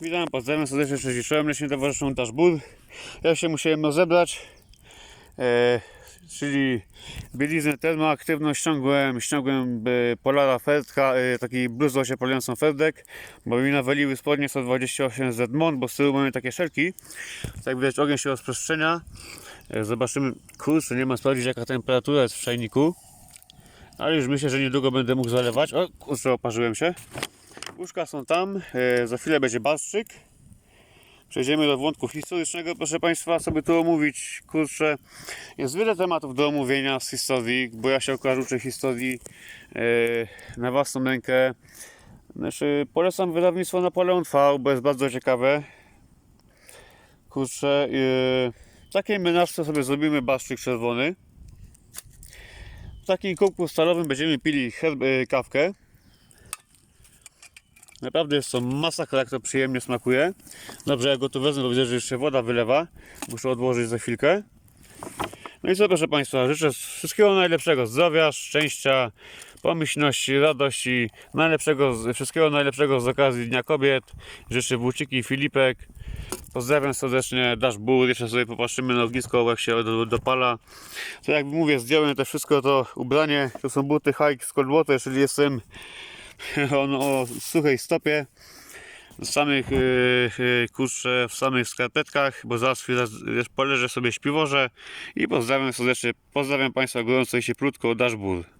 Witam, pozdrawiam serdecznie, cześć, czołem, leśnie towarzyszą Dashboard. Ja się musiałem rozebrać, e, czyli bieliznę termoaktywną ściągłem, ściągłem e, Polara Ferdka, e, taki bluzą się polującą Ferdek, bo mi nawaliły spodnie 128 Zmont, bo z tyłu mamy takie szelki. Tak widać ogień się rozprzestrzenia. E, zobaczymy, kurczę, nie ma sprawdzić jaka temperatura jest w czajniku. Ale już myślę, że niedługo będę mógł zalewać. O, kurczę, oparzyłem się. Łóżka są tam, e, za chwilę będzie barszczyk. Przejdziemy do wątku historycznego, proszę Państwa, by tu omówić. Kurczę, jest wiele tematów do omówienia z historii, bo ja się okażę uczę historii e, na własną rękę. Znaczy, polecam wydawnictwo Napoleon V, bo jest bardzo ciekawe. Kurczę, e, w takiej menażce sobie zrobimy barszczyk czerwony. W takim kubku stalowym będziemy pili herb, e, kawkę. Naprawdę jest to masakra, jak to przyjemnie smakuje. Dobrze, ja go tu wezmę, bo widzę, że jeszcze woda wylewa. Muszę odłożyć za chwilkę. No i co, proszę Państwa, życzę wszystkiego najlepszego, zdrowia, szczęścia, pomyślności, radości, najlepszego, wszystkiego najlepszego z okazji Dnia Kobiet. Życzę Włóciki i Filipek. Pozdrawiam serdecznie, Dash Bur. Jeszcze sobie popatrzymy na ognisko, jak się do- dopala. To jak mówię, zdjąłem te wszystko to ubranie. To są buty Hike z Coldwater, czyli jestem on o suchej stopie w samych yy, yy, kurczę, w samych skarpetkach, bo zaraz chwilę poleżę sobie śpiworze i pozdrawiam serdecznie, pozdrawiam Państwa gorąco i cieplutko, Dashbur.